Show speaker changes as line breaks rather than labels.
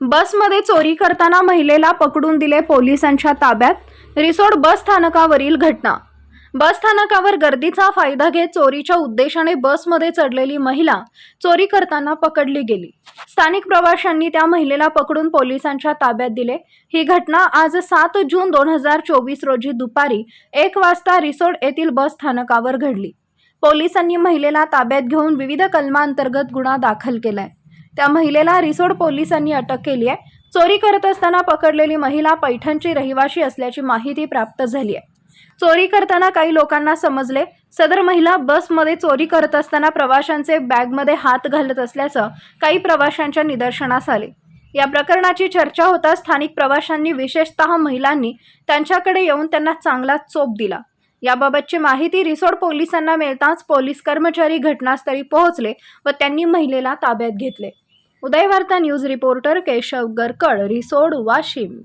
बसमध्ये चोरी करताना महिलेला पकडून दिले पोलिसांच्या ताब्यात. रिसोड बस स्थानकावरील घटना. बस स्थानकावर गर्दीचा फायदा घेत चोरीच्या उद्देशाने बसमध्ये चढलेली महिला चोरी करताना पकडली गेली. स्थानिक प्रवाशांनी त्या महिलेला पकडून पोलिसांच्या ताब्यात दिले. ही घटना आज सात जून दोन हजार चोवीस रोजी दुपारी एक वाजता रिसोड येथील बस स्थानकावर घडली. पोलिसांनी महिलेला ताब्यात घेऊन विविध कलमांतर्गत गुन्हा दाखल केलाय. त्या महिलेला रिसोड पोलिसांनी अटक केली आहे. चोरी करत असताना पकडलेली महिला पैठणची रहिवाशी असल्याची माहिती प्राप्त झाली आहे. चोरी करताना काही लोकांना समजले सदर महिला बसमध्ये चोरी करत असताना प्रवाशांचे बॅगमध्ये हात घालत असल्याचं काही प्रवाशांच्या निदर्शनास आले. या प्रकरणाची चर्चा होता स्थानिक प्रवाशांनी विशेषतः महिलांनी त्यांच्याकडे येऊन त्यांना चांगला चोप दिला. याबाबतची माहिती रिसोड पोलिसांना मिळताच पोलीस कर्मचारी घटनास्थळी पोहोचले व त्यांनी महिलेला ताब्यात घेतले. Udayvarta news reporter Keshav Garkad Risod Washim.